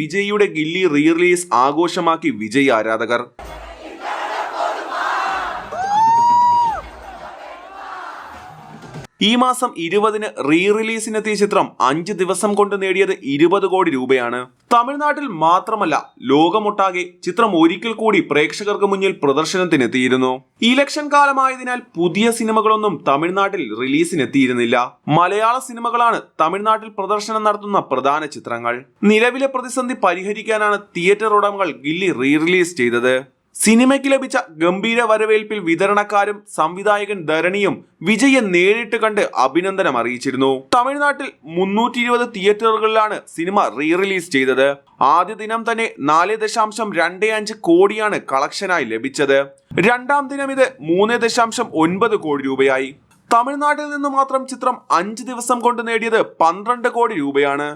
വിജയിയുടെ Ghilli rerelease ആഘോഷമാക്കി വിജയ് ആരാധകർ. ഈ മാസം ഇരുപതിന് റീ റിലീസിനെത്തിയ ചിത്രം അഞ്ച് ദിവസം കൊണ്ട് നേടിയത് ഇരുപത് കോടി രൂപയാണ്. തമിഴ്നാട്ടിൽ മാത്രമല്ല ലോകമൊട്ടാകെ ചിത്രം ഒരിക്കൽ കൂടി പ്രേക്ഷകർക്ക് മുന്നിൽ പ്രദർശനത്തിനെത്തിയിരുന്നു. ഇലക്ഷൻ കാലമായതിനാൽ പുതിയ സിനിമകളൊന്നും തമിഴ്നാട്ടിൽ റിലീസിനെത്തിയിരുന്നില്ല. മലയാള സിനിമകളാണ് തമിഴ്നാട്ടിൽ പ്രദർശനം നടത്തുന്ന പ്രധാന ചിത്രങ്ങൾ. നിലവിലെ പ്രതിസന്ധി പരിഹരിക്കാനാണ് തിയേറ്റർ ഉടമകൾ ഗില്ലി റീ റിലീസ് ചെയ്തത്. സിനിമയ്ക്ക് ലഭിച്ച ഗംഭീര വരവേൽപ്പിൽ വിതരണക്കാരും സംവിധായകൻ ധരണിയും വിജയെ നേരിട്ട് കണ്ട് അഭിനന്ദനം അറിയിച്ചിരുന്നു. തമിഴ്നാട്ടിൽ മുന്നൂറ്റി ഇരുപത് തിയേറ്ററുകളിലാണ് സിനിമ റീ റിലീസ് ചെയ്തത്. ആദ്യ ദിനം തന്നെ നാല് ദശാംശം രണ്ട് അഞ്ച് കോടിയാണ് കളക്ഷനായി ലഭിച്ചത്. രണ്ടാം ദിനം ഇത് മൂന്ന് ദശാംശം ഒൻപത് കോടി രൂപയായി. തമിഴ്നാട്ടിൽ നിന്ന് മാത്രം ചിത്രം അഞ്ച് ദിവസം കൊണ്ട് നേടിയത് പന്ത്രണ്ട് കോടി രൂപയാണ്.